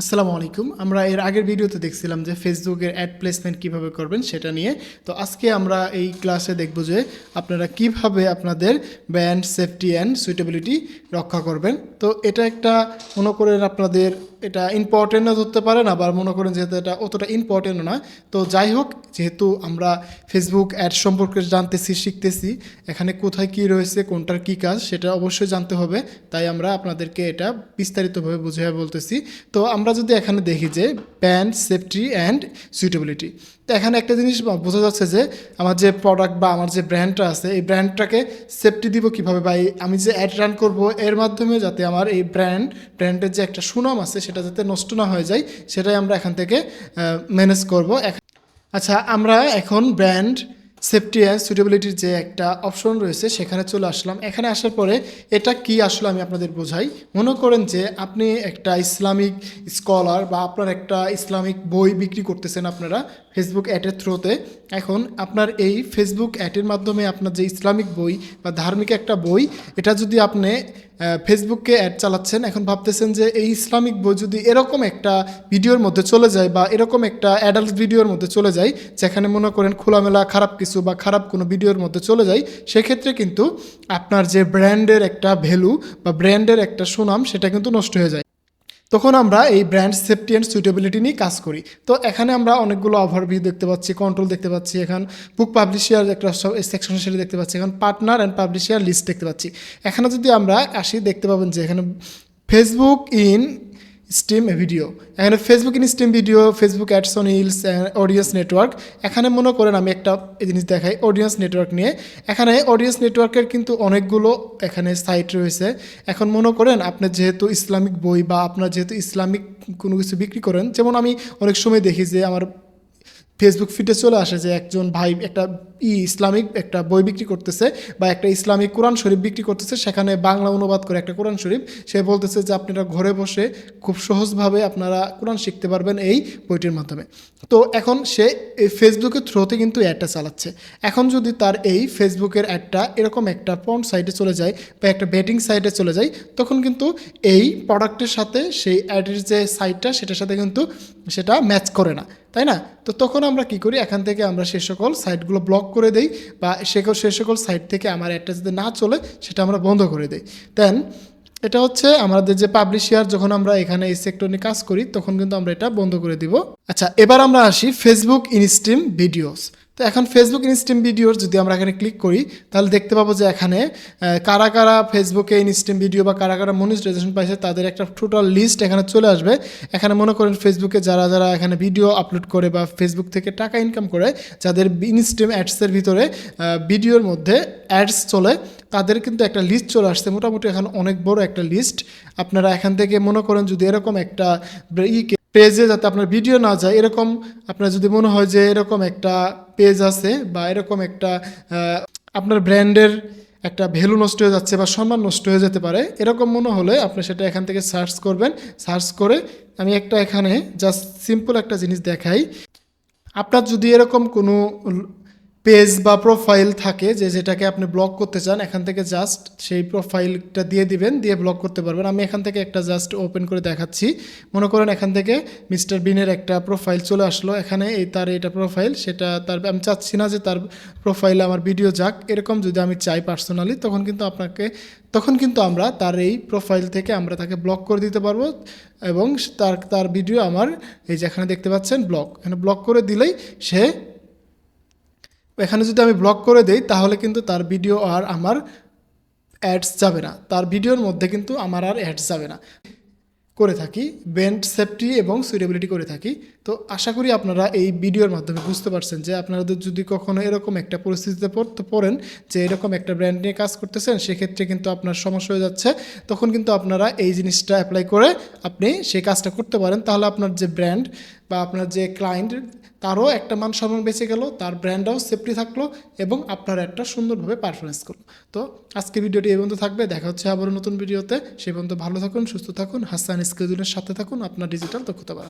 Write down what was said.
আসসালামু আলাইকুম। আমরা এর আগের ভিডিওতে দেখছিলাম যে ফেসবুকের অ্যাড প্লেসমেন্ট কীভাবে করবেন সেটা নিয়ে। তো আজকে আমরা এই ক্লাসে দেখব যে আপনারা কীভাবে আপনাদের ব্র্যান্ড সেফটি অ্যান্ড সুইটেবিলিটি রক্ষা করবেন। তো এটা একটা, মনে করেন আপনাদের এটা ইম্পর্টেন্টও ধরতে পারেন আবার মনে করেন যেহেতু এটা অতটা ইম্পর্টেন্টও না। তো যাই হোক, যেহেতু আমরা ফেসবুক অ্যাড সম্পর্কে জানতেছি, শিখতেছি, এখানে কোথায় কি রয়েছে, কোনটার কি কাজ, সেটা অবশ্যই জানতে হবে। তাই আমরা আপনাদেরকে এটা বিস্তারিতভাবে বুঝিয়ে বলতেছি। তো আমরা যদি এখানে দেখি যে ব্যান্ড সেফটি অ্যান্ড সুইটেবিলিটি, তো এখানে একটা জিনিস বোঝা যাচ্ছে যে আমার যে প্রোডাক্ট বা আমার যে ব্র্যান্ডটা আছে, এই ব্র্যান্ডটাকে সেফটি দিব কীভাবে? বা আমি যে অ্যাড রান করব, এর মাধ্যমে যাতে আমার এই ব্র্যান্ড ব্র্যান্ডের যে একটা সুনাম আছে, সেটা যাতে নষ্ট না হয়ে যায়, সেটাই আমরা এখান থেকে ম্যানেজ করব। আচ্ছা আমরা এখন ব্র্যান্ড সেফটি অ্যান্ড সুটেবিলিটির যে একটা অপশন রয়েছে, সেখানে চলে আসলাম। এখানে আসার পরে এটা কি আসলে আমি আপনাদের বোঝাই। মনে করেন যে আপনি একটা ইসলামিক স্কলার বা আপনার একটা ইসলামিক বই বিক্রি করতেছেন আপনারা ফেসবুক অ্যাডের থ্রুতে এখন আপনার এই ফেসবুক অ্যাডের মাধ্যমে আপনার যে ইসলামিক বই বা ধার্মিক একটা বই, এটা যদি আপনি ফেসবুককে অ্যাড চালাচ্ছেন, এখন ভাবতেছেন যে এই ইসলামিক বই যদি এরকম একটা ভিডিওর মধ্যে চলে যায় বা এরকম একটা অ্যাডাল্ট ভিডিওর মধ্যে চলে যায়, যেখানে মনে করেন খোলামেলা খারাপ কিছু বা খারাপ কোনো ভিডিওর মধ্যে চলে যায় সেক্ষেত্রে কিন্তু আপনার যে ব্র্যান্ডের একটা ভ্যালু বা ব্র্যান্ডের একটা সুনাম, সেটা কিন্তু নষ্ট হয়ে যায়। তখন আমরা এই ব্র্যান্ড সেফটি অ্যান্ড সুইটেবিলিটি নিয়ে কাজ করি। তো এখানে আমরা অনেকগুলো ওভারভিউ দেখতে পাচ্ছি কন্ট্রোল দেখতে পাচ্ছি, এখন বুক পাবলিশিয়ার একটা সেকশন সেটা দেখতে পাচ্ছি, এখন পার্টনার অ্যান্ড পাবলিশিয়ার লিস্ট দেখতে পাচ্ছি। এখানে যদি আমরা আসি, দেখতে পাবেন যে এখানে ফেসবুক ইন স্টিম ভিডিও। এখানে Facebook in stream video Facebook ads on reels audience network এখানে মনে করেন আমি একটা জিনিস দেখাই অডিয়েন্স নেটওয়ার্ক নিয়ে। এখানে অডিয়েন্স নেটওয়ার্কের কিন্তু অনেকগুলো এখানে সাইট রয়েছে। এখন মনে করেন আপনি যেহেতু ইসলামিক বই বা আপনার যেহেতু ইসলামিক কোনো কিছু বিক্রি করেন, যেমন আমি অনেক সময় দেখি যে আমার ফেসবুক ফিটে চলে আসে যে একজন ভাই একটা ই ইসলামিক একটা বই বিক্রি করতেছে বা একটা ইসলামিক কোরআন শরীফ বিক্রি করতেছে, সেখানে বাংলা অনুবাদ করে একটা কোরআন শরীফ। সে বলতেছে যে আপনারা ঘরে বসে খুব সহজভাবে আপনারা কোরআন শিখতে পারবেন এই বইটির মাধ্যমে। তো এখন সে এই ফেসবুকের থ্রোতে কিন্তু অ্যাডটা চালাচ্ছে। এখন যদি তার এই ফেসবুকের অ্যাডটা এরকম একটা পন সাইটে চলে যায় বা একটা বেটিং সাইটে চলে যায়, তখন কিন্তু এই প্রোডাক্টের সাথে সেই অ্যাডের যে সাইটটা সেটার সাথে কিন্তু সেটা ম্যাচ করে না। তাই না? তো তখন আমরা কি করি? এখান থেকে আমরা সে সকল সাইটগুলো ব্লক করে দেই বা সে সে সকল সাইট থেকে আমার একটা যদি না চলে, সেটা আমরা বন্ধ করে দেই। দেন এটা হচ্ছে আমাদের যে পাবলিশিয়ার যখন আমরা এখানে এই সেক্টর নিয়ে কাজ করি, তখন কিন্তু আমরা এটা বন্ধ করে দিব। আচ্ছা এবার আমরা আসি ফেসবুক ইনস্ট্রিম ভিডিওস তো এখন ফেসবুক ইনস্ট্রিম ভিডিওর যদি আমরা এখানে ক্লিক করি, তাহলে দেখতে পাবো যে এখানে কারা কারা ফেসবুকে ইনস্ট্রিম ভিডিও বা কারা কারা মনিটাইজেশন পাইছে, তাদের একটা টোটাল লিস্ট এখানে চলে আসবে। এখানে মনে করেন ফেসবুকে যারা যারা এখানে ভিডিও আপলোড করে বা ফেসবুক থেকে টাকা ইনকাম করে, যাদের ইনস্ট্রিম অ্যাডসের ভিতরে ভিডিওর মধ্যে অ্যাডস চলে, তাদের কিন্তু একটা লিস্ট চলে আসছে। মোটামুটি এখন অনেক বড় একটা লিস্ট আপনারা এখান থেকে মনে করেন যদি এরকম একটা ই পেজে যাতে আপনার ভিডিও না যায়, এরকম আপনার যদি মনে হয় যে এরকম একটা পেজ আছে বা এরকম একটা আপনার ব্র্যান্ডের একটা ভ্যালু নষ্ট হয়ে যাচ্ছে বা সম্মান নষ্ট হয়ে যেতে পারে, এরকম মনে হলে আপনি সেটা এখান থেকে সার্চ করবেন। সার্চ করে আমি একটা এখানে জাস্ট সিম্পল একটা জিনিস দেখাই। আপনার যদি এরকম কোনো পেজ বা প্রোফাইল থাকে যে যেটাকে আপনি ব্লক করতে চান, এখান থেকে জাস্ট সেই প্রোফাইলটা দিয়ে দিবেন, দিয়ে ব্লক করতে পারবেন। আমি এখান থেকে একটা জাস্ট ওপেন করে দেখাচ্ছি। মনে করেন এখান থেকে মিস্টার বিনের একটা প্রোফাইল চলে আসলো। এখানে এই তার এটা প্রোফাইল সেটা তার, আমি চাচ্ছি না যে তার প্রোফাইলে আমার ভিডিও যাক। এরকম যদি আমি চাই পার্সোনালি তখন কিন্তু আপনাকে, তখন কিন্তু আমরা তার এই প্রোফাইল থেকে আমরা তাকে ব্লক করে দিতে পারব এবং তার তার ভিডিও আমার এই যে এখানে দেখতে পাচ্ছেন ব্লক এখানে ব্লক করে দিলেই সে এখানে যদি আমি ব্লক করে দেই, তাহলে কিন্তু তার ভিডিও আর আমার অ্যাডস যাবে না। তার ভিডিওর মধ্যে কিন্তু আমার আর অ্যাডস যাবে না। করে থাকি বেন্ড সেফটি এবং সুইটেবিলিটি করে থাকি। তো আশা করি আপনারা এই ভিডিওর মাধ্যমে বুঝতে পারছেন যে আপনাদের যদি কখনো এরকম একটা পরিস্থিতিতে পড়তে পড়েন যে এরকম একটা ব্র্যান্ড নিয়ে কাজ করতেছেন, সেক্ষেত্রে কিন্তু আপনার সমস্যা হয়ে যাচ্ছে। তখন কিন্তু আপনারা এই জিনিসটা অ্যাপ্লাই করে আপনি সেই কাজটা করতে পারেন। তাহলে আপনার যে ব্র্যান্ড বা আপনার যে ক্লায়েন্ট তারও একটা মান সম্মান বেঁচে গেল, তার ব্র্যান্ডটাও সেফটি থাকল এবং আপনার একটা সুন্দরভাবে পারফরমেন্স করল। তো আজকে ভিডিওটি এই পর্যন্ত থাকবে। দেখা হচ্ছে আবারও নতুন ভিডিওতে। সে পর্যন্ত ভালো থাকুন, সুস্থ থাকুন। হাসান স্কেজুলের সাথে থাকুন। আপনার ডিজিটাল দক্ষতা।